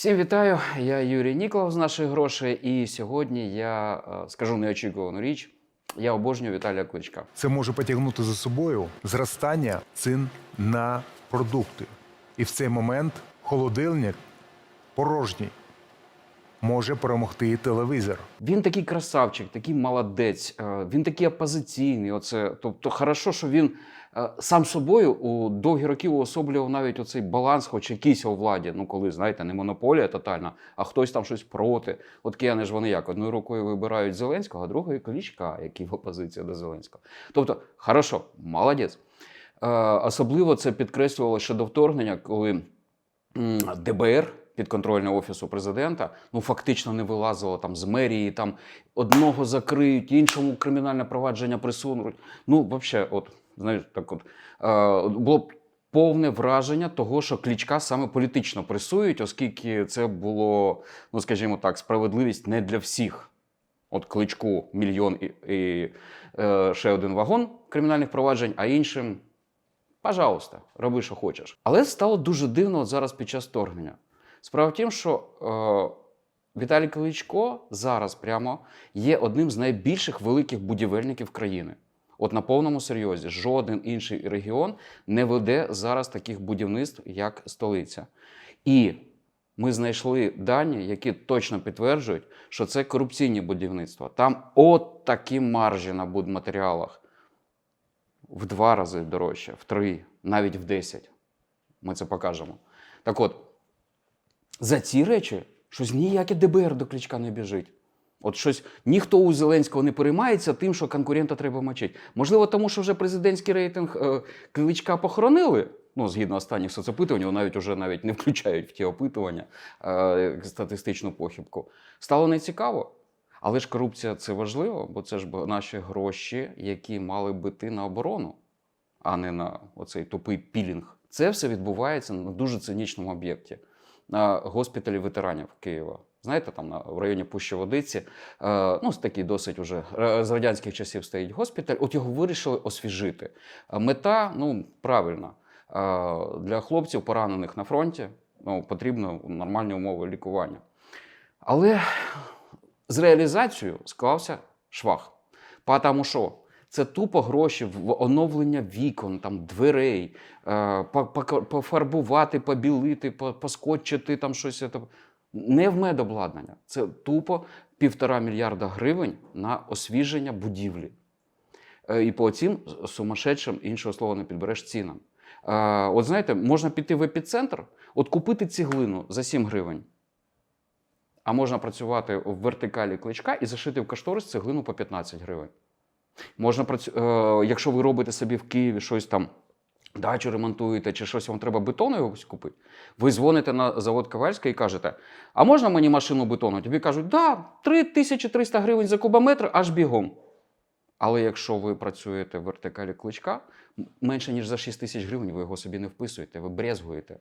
Всім вітаю! Я Юрій Ніклав з наших грошей, і сьогодні я е, скажу неочікувану річ. Я обожнюю Віталія Кличка. Це може потягнути за собою зростання цін на продукти. І в цей момент холодильник порожній може перемогти телевізор. Він такий красавчик, такий молодець, е, він такий опозиційний. Оце, тобто, хорошо, що він е, сам собою у довгі роки уособлював навіть оцей баланс, хоч якийсь у владі. Ну, коли, знаєте, не монополія тотальна, а хтось там щось проти. От кияни ж вони як одною рукою вибирають Зеленського, а другою Кличка, який в опозиції до Зеленського. Тобто, хорошо, молодець. Е, Особливо це підкреслювало ще до вторгнення, коли ДБР підконтрольне офісу президента, ну фактично не вилазило там з мерії, там одного закриють, іншому кримінальне провадження присунуть. Ну, взагалі, от знаєш, так от е, було б повне враження того, що клічка саме політично пресують, оскільки це було, ну скажімо так, справедливість не для всіх. От кличку мільйон і, і е, ще один вагон кримінальних проваджень, а іншим пожалуйста, роби, що хочеш. Але стало дуже дивно от зараз під час вторгнення. Справа в тім, що е, Віталій Кличко зараз прямо є одним з найбільших великих будівельників країни. От на повному серйозі жоден інший регіон не веде зараз таких будівництв, як столиця. І ми знайшли дані, які точно підтверджують, що це корупційні будівництва. Там от такі маржі на будматеріалах в два рази дорожче, в три, навіть в десять. Ми це покажемо. Так от, за ці речі щось ніяке ДБР до Кличка не біжить. От щось ніхто у Зеленського не переймається тим, що конкурента треба мочити. Можливо, тому що вже президентський рейтинг е, Кличка похоронили. Ну, згідно останніх соцопитувань, навіть уже навіть не включають в ті опитування е, статистичну похибку. Стало нецікаво. Але ж корупція це важливо, бо це ж наші гроші, які мали би йти на оборону, а не на оцей тупий пілінг. Це все відбувається на дуже цинічному об'єкті госпіталі ветеранів Києва. Знаєте, там на, в районі Пущі Водиці, е, ну, такий досить уже е, з радянських часів стоїть госпіталь. От його вирішили освіжити. Е, Мета, ну, правильна. Для хлопців, поранених на фронті, ну, потрібно нормальні умови лікування. Але з реалізацією склався швах. Тому що це тупо гроші в оновлення вікон, там, дверей, е, по- по- пофарбувати, побілити, по- поскотчити там щось. Не в медобладнання. Це тупо півтора мільярда гривень на освіження будівлі. Е, І по цим сумасшедшим, іншого слова не підбереш цінам. Е, От знаєте, можна піти в епіцентр, от купити цеглину за 7 гривень. А можна працювати в вертикалі кличка і зашити в кошторис цеглину по 15 гривень. Можна працю... е, якщо ви робите собі в Києві щось там, дачу ремонтуєте чи щось вам треба бетону купити, ви дзвоните на завод Ковальська і кажете: а можна мені машину бетону? Тобі кажуть, да, 3300 гривень за кубометр, аж бігом. Але якщо ви працюєте в вертикалі кличка, менше ніж за 6 тисяч гривень ви його собі не вписуєте, ви брезгуєте.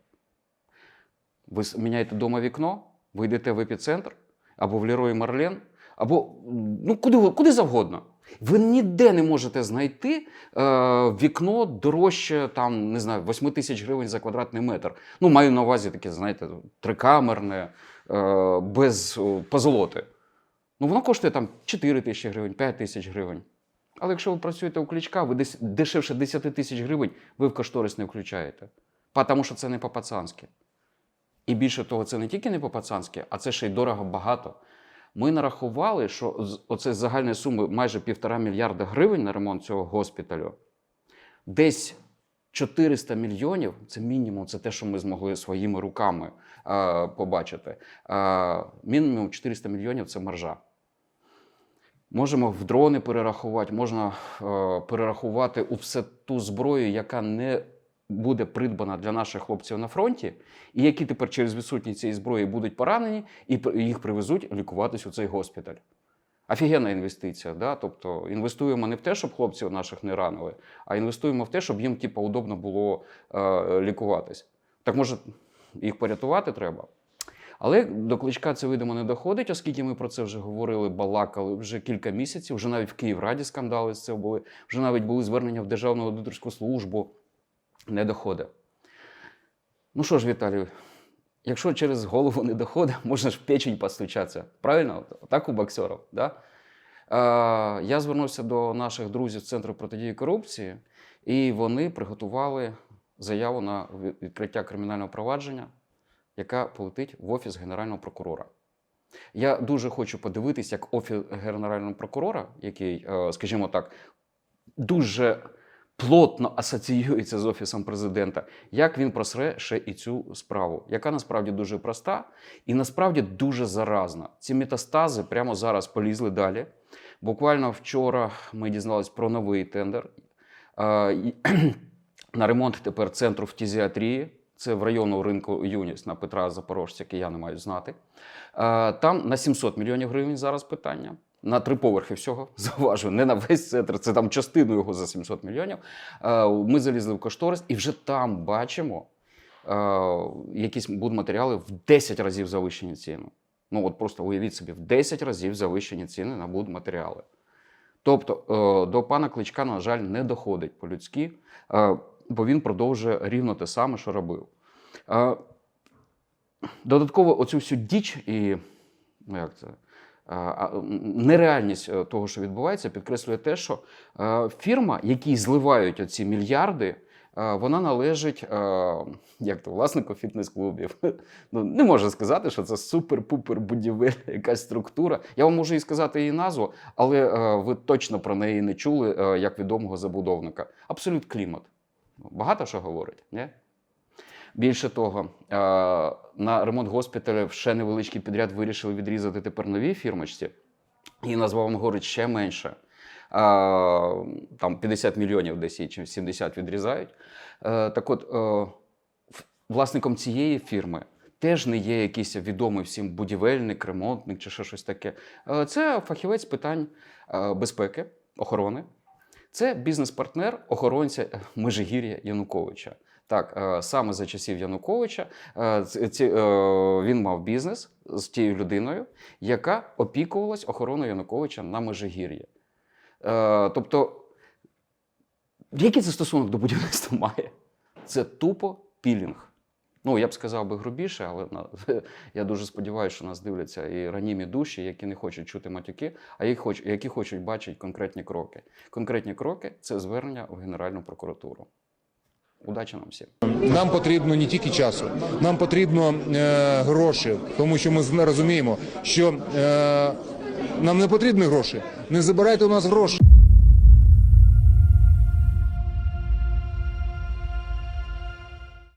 Ви міняєте вдома вікно, ви йдете в епіцентр або в Лерой Марлен, або ну, куди, куди завгодно. Ви ніде не можете знайти е, вікно дорожче, там, не знаю, 8 тисяч гривень за квадратний метр. Ну, маю на увазі таке, знаєте, трикамерне, е, без о, позолоти. Ну, воно коштує там 4 тисячі гривень, 5 тисяч гривень. Але якщо ви працюєте у клічка, ви десь дешевше 10 тисяч гривень, ви в кошторис не включаєте. Тому що це не по-пацанськи. І більше того, це не тільки не по-пацанськи, а це ще й дорого багато. Ми нарахували, що з- оце загальної суми майже півтора мільярда гривень на ремонт цього госпіталю. Десь 400 мільйонів це мінімум, це те, що ми змогли своїми руками е, побачити. Е, мінімум 400 мільйонів це маржа. Можемо в дрони перерахувати, можна е, перерахувати у все ту зброю, яка не буде придбана для наших хлопців на фронті, і які тепер через відсутність цієї зброї будуть поранені, і їх привезуть лікуватись у цей госпіталь. Офігенна інвестиція. Да? Тобто інвестуємо не в те, щоб хлопців наших не ранили, а інвестуємо в те, щоб їм типу, удобно було е, лікуватись. Так може, їх порятувати треба. Але до кличка це видимо не доходить, оскільки ми про це вже говорили, балакали вже кілька місяців. Вже навіть в Київраді скандали з цього були, вже навіть були звернення в Державну аудиторську службу. Не доходить. Ну що ж, Віталій, Якщо через голову не доходить, можна ж в печень постучатися. Правильно? Так у боксерів. Да? Е, я звернувся до наших друзів з Центру протидії корупції, і вони приготували заяву на відкриття кримінального провадження, яка полетить в Офіс Генерального прокурора. Я дуже хочу подивитись, як Офіс Генерального прокурора, який, е, скажімо так, дуже плотно асоціюється з Офісом президента, як він просре ще і цю справу, яка насправді дуже проста і насправді дуже заразна. Ці метастази прямо зараз полізли далі. Буквально вчора ми дізналися про новий тендер. На ремонт тепер центру фтізіатрії. Це в району ринку Юніс на Петра Запорожця, кияни мають знати. Е, Там на 700 мільйонів гривень зараз питання. На три поверхи всього зауважу, не на весь центр, це там частину його за 700 мільйонів. Е, Ми залізли в кошторис і вже там бачимо е, якісь будматеріали в 10 разів завищені ціни. Ну от просто уявіть собі, в 10 разів завищені ціни на будматеріали. Тобто е, до пана Кличка, на жаль, не доходить по-людськи, бо він продовжує рівно те саме, що робив. Додатково оцю всю діч і ну як це, нереальність е, того, що відбувається, підкреслює те, що е, фірма, якій зливають оці мільярди, е, вона належить як то, власнику фітнес-клубів. Ну, не можу сказати, що це супер-пупер будівельна якась структура. Я вам можу і сказати її назву, але ви точно про неї не чули як відомого забудовника. Абсолют клімат. Багато що говорить, ні? Більше того, е, на ремонт госпіталів ще невеличкий підряд вирішили відрізати тепер нові фірмочці, і назва вам говорить ще менше. Е, Там 50 мільйонів десь чи 70 відрізають. Е, Так от, власником цієї фірми теж не є якийсь відомий всім будівельник, ремонтник чи ще щось таке. Це фахівець питань безпеки, охорони. Це бізнес-партнер охоронця Межигір'я Януковича. Так, е, саме за часів Януковича е, е, він мав бізнес з тією людиною, яка опікувалась охороною Януковича на Межигір'ї. Тобто, який це стосунок до будівництва має? Це тупо пілінг. Ну, я б сказав би грубіше, але я дуже сподіваюся, що нас дивляться і ранімі душі, які не хочуть чути матюки, а які хочуть бачити конкретні кроки. Конкретні кроки це звернення в Генеральну прокуратуру. Удачі нам всім. Нам потрібно не тільки часу, нам потрібно е, гроші, тому що ми розуміємо, що е, нам не потрібні гроші. Не забирайте у нас гроші.